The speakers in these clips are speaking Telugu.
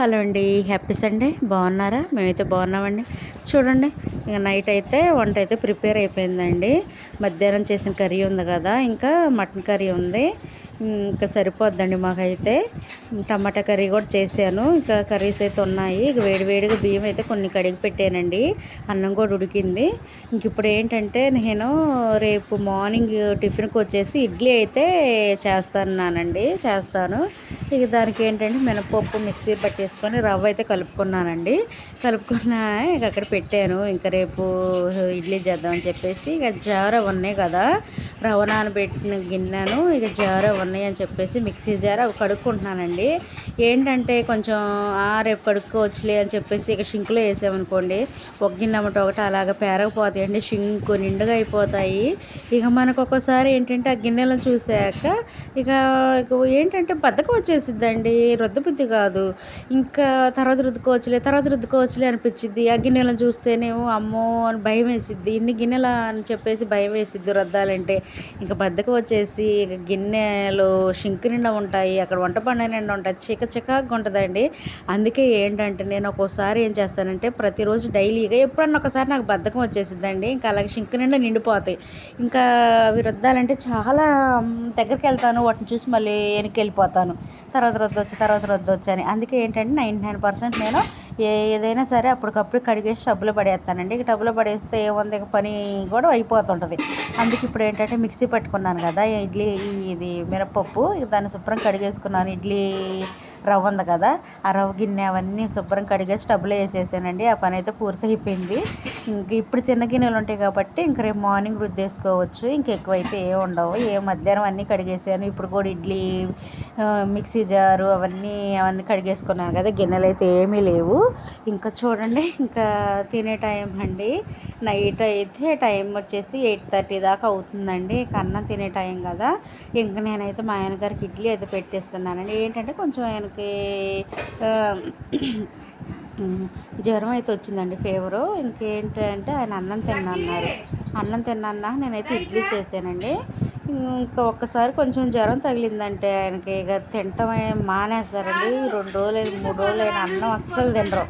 హలో అండి హ్యాపీ సండే. బాగున్నారా? మేమైతే బాగున్నామండి. చూడండి ఇక నైట్ అయితే వంట అయితే ప్రిపేర్ అయిపోయిందండి. మధ్యాహ్నం చేసిన కర్రీ ఉంది కదా ఇంకా మటన్ కర్రీ ఉంది. ఇంకా సరిపోద్దండి మాకైతే. టమాటా కర్రీ కూడా చేశాను. ఇంకా కర్రీస్ అయితే ఉన్నాయి. ఇక వేడివేడిగా బియ్యం అయితే కొన్ని కడిగి పెట్టానండి. అన్నం కూడా ఉడికింది. ఇంక ఇప్పుడు ఏంటంటే నేను రేపు మార్నింగ్ టిఫిన్కి వచ్చేసి ఇడ్లీ అయితే చేస్తానండి చేస్తాను. ఇక దానికి ఏంటంటే మినపప్పు మిక్సీ పట్టేసుకొని రవ్వ అయితే కలుపుకున్నానండి. కలుపుకున్న ఇక అక్కడ పెట్టాను. ఇంకా రేపు ఇడ్లీ చేద్దామని చెప్పేసి ఇక జార ఉన్నాయి కదా. రవ్వ నానబెట్టిన గిన్నెను ఇక జార ఉన్నాయి అని చెప్పేసి మిక్సీ జార అవి కడుక్కుంటున్నానండి. ఏంటంటే కొంచెం రేపు కడుక్కోవచ్చులే అని చెప్పేసి ఇక షింక్లో వేసామనుకోండి ఒక గిన్నె అమ్మట ఒకటి అలాగ పేరకపోతాయండి షింకు నిండుగా అయిపోతాయి. ఇక మనకు ఒక్కోసారి ఏంటంటే ఆ గిన్నెలను చూసాక ఇక ఏంటంటే బద్దకం వచ్చేసిద్దండి రుద్దబుద్ధి కాదు. ఇంకా తర్వాత రుద్దుకోవచ్చులే తర్వాత రుద్దుకోవచ్చులే అనిపించింది ఆ గిన్నెలను చూస్తేనేమో అమ్మో అని భయం వేసిద్ది. ఇన్ని గిన్నెలు అని చెప్పేసి భయం వేసిద్ది రుద్దాలంటే. ఇంకా బద్దకం వచ్చేసి ఇక గిన్నెలు షింక్ నిండా ఉంటాయి అక్కడ వంట పండ నిండా ఉంటాయి చిక చికాకు ఉంటుందండి. అందుకే ఏంటంటే నేను ఒక్కోసారి ఏం చేస్తానంటే ప్రతిరోజు డైలీగా ఎప్పుడన్నా ఒకసారి నాకు బద్దకం వచ్చేసిద్దండి. ఇంకా అలాగే షింక్ నిండా నిండిపోతాయి. ఇంకా అవి రుద్దాలంటే చాలా దగ్గరికి వెళ్తాను వాటిని చూసి మళ్ళీ వెనక్కి వెళ్ళిపోతాను. తర్వాత రొద్దొచ్చు తర్వాత రొద్దొచ్చు అని. అందుకే ఏంటంటే నైంటీ నైన్ పర్సెంట్ నేను ఏదైనా సరే అప్పటికప్పుడు కడిగేసి టబ్బులో పడేస్తానండి. ఇక టబ్బులో పడేస్తే ఏముంది? పని కూడా అయిపోతుంటుంది. అందుకే ఇప్పుడు ఏంటంటే మిక్సీ పట్టుకున్నాను కదా ఇడ్లీ ఇది మినపప్పు దాన్ని శుభ్రం కడిగేసుకున్నాను. ఇడ్లీ రవ్వ ఉంది కదా ఆ రవ్వ గిన్నె అవన్నీ శుభ్రం కడిగేసి టబ్లో వేసేసానండి. ఆ పని అయితే పూర్తి అయిపోయింది ఇంక ఇప్పుడు చిన్న గిన్నెలు ఉంటాయి కాబట్టి ఇంక రేపు మార్నింగ్ రుద్దేసుకోవచ్చు. ఇంక ఎక్కువైతే ఏ ఉండవు. ఏ మధ్యాహ్నం అన్నీ కడిగేసాను. ఇప్పుడు కూడా ఇడ్లీ మిక్సీ జారు అవన్నీ అవన్నీ కడిగేసుకున్నాను కదా గిన్నెలు అయితే ఏమీ లేవు. ఇంకా చూడండి ఇంకా తినే టైం అండి. నైట్ అయితే టైం వచ్చేసి ఎయిట్ థర్టీ దాకా అవుతుందండి అన్నం తినే టైం కదా. ఇంకా నేనైతే మా ఆయన గారికి ఇడ్లీ అయితే పెట్టేస్తున్నానండి. ఏంటంటే కొంచెం ఆయనకి జ్వరం అయితే వచ్చిందండి ఫీవరు. ఇంకేంటంటే ఆయన అన్నం తిన్నన్నారు. అన్నం తిన్నా నేనైతే ఇడ్లీ చేశానండి. ఇంకా ఒక్కసారి కొంచెం జ్వరం తగిలిందంటే ఆయనకి ఇక తింటమే మానేస్తారండి. రెండు రోజులైన మూడు రోజులైన అన్నం అస్సలు తినరు.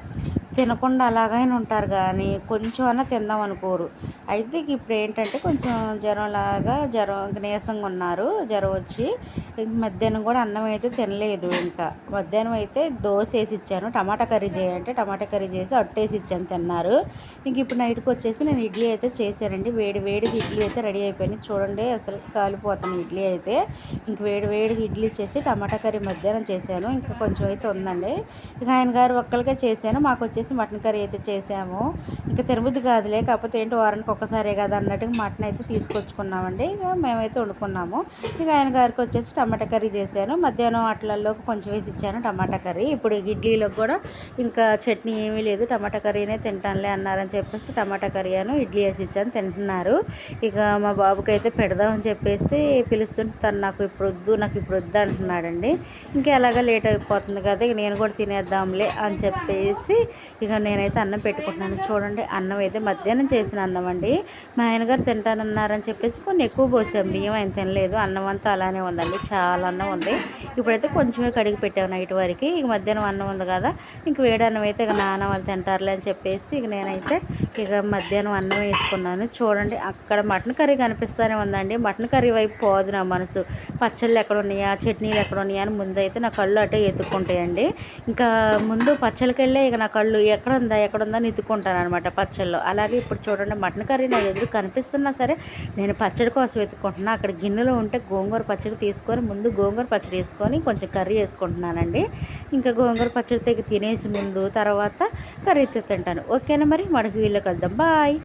తినకుండా అలాగైనా ఉంటారు కానీ కొంచెం అన్నా తిందాం అనుకోరు. అయితే ఇప్పుడు ఏంటంటే కొంచెం జ్వరం లాగా జ్వరం నీరసంగా ఉన్నారు. జ్వరం వచ్చి మధ్యాహ్నం కూడా అన్నం అయితే తినలేదు ఇంకా. మధ్యాహ్నం అయితే దోశ వేసి ఇచ్చాను టమాటా కర్రీ చేయంటే టమాటా కర్రీ చేసి అట్టేసి ఇచ్చాను తిన్నారు. ఇంక ఇప్పుడు నైట్కి వచ్చేసి నేను ఇడ్లీ అయితే చేశానండి. వేడి వేడికి ఇడ్లీ అయితే రెడీ అయిపోయింది. చూడండి అసలు కాలిపోతాను ఇడ్లీ అయితే. ఇంక వేడి వేడికి ఇడ్లీ చేసి టమాటా కర్రీ మధ్యాహ్నం చేశాను. ఇంకా కొంచెం అయితే ఉందండి. ఇక ఆయన గారు ఒక్కరికే చేశాను. మాకు వచ్చేసి మటన్ కర్రీ అయితే చేసాము. ఇంకా తిరుపతి కాదులే కాకపోతే ఏంటో వారానికి ఒక్కసారే కదా అన్నట్టుగా మటన్ అయితే తీసుకొచ్చుకున్నామండి. ఇక మేమైతే వండుకున్నాము. ఇక ఆయన గారికి వచ్చేసి టమాటా కర్రీ చేశాను. మధ్యాహ్నం అట్లల్లోకి కొంచెం వేసి ఇచ్చాను టమాటా కర్రీ. ఇప్పుడు ఇడ్లీలో కూడా ఇంకా చట్నీ ఏమీ లేదు. టమాటా కర్రీనే తింటానులే అన్నారని చెప్పేసి టమాటా కర్రీ అను ఇడ్లీ వేసి ఇచ్చాను తింటున్నారు. ఇక మా బాబుకి అయితే పెడదామని చెప్పేసి పిలుస్తుంటే తను నాకు ఇప్పుడు వద్దు నాకు ఇప్పుడు వద్దు అంటున్నాడండి. ఇంకా ఎలాగ లేట్ అయిపోతుంది కదా ఇక నేను కూడా తినేద్దాంలే అని చెప్పేసి ఇక నేనైతే అన్నం పెట్టుకుంటున్నాను. చూడండి అన్నం అయితే మధ్యాహ్నం చేసిన అన్నం అండి. మా ఆయనగారు తింటానన్నారని చెప్పేసి కొన్ని ఎక్కువ పోసాం. బియ్యం ఆయన తినలేదు. అన్నం అంతా అలానే ఉందండి. చాలా అన్నం ఉంది. ఇప్పుడైతే కొంచెమే కడిగి పెట్టాము నైట్ వరకు. ఇక మధ్యాహ్నం అన్నం ఉంది కదా ఇంక వేడి అన్నం అయితే ఇక నాన్న వాళ్ళు తింటారులే అని చెప్పేసి ఇక నేనైతే ఇక మధ్యాహ్నం అన్నం వేసుకున్నాను. చూడండి అక్కడ మటన్ కర్రీ కనిపిస్తూనే ఉందండి. మటన్ కర్రీ వైపు పోదు నా మనసు. పచ్చళ్ళు ఎక్కడ ఉన్నాయా? చట్నీలు ఎక్కడ ఉన్నాయా? అని ముందు అయితే నా కళ్ళు అటే ఎత్తుక్కుంటాయండి ఇంకా ముందు పచ్చళ్ళకెళ్ళే ఇక నా కళ్ళు ఎక్కడ ఉందా ఎక్కడ ఉందా అని అనమాట పచ్చళ్ళు. అలాగే ఇప్పుడు చూడండి మటన్ కర్రీ నా ఎదురు కనిపిస్తున్నా సరే నేను పచ్చడి కోసం వెతుక్కుంటున్నా. అక్కడ గిన్నెలో ఉంటే గోంగూర పచ్చడి తీసుకొని ముందు గోంగూర పచ్చడి వేసుకొని కొంచెం కర్రీ వేసుకుంటున్నానండి. ఇంకా గోంగూర పచ్చడి తెగి తినేసి ముందు తర్వాత కర్రీ తింటాను. ఓకేనా మరి? మడకి వీళ్ళకి వెళ్దాం బాయ్!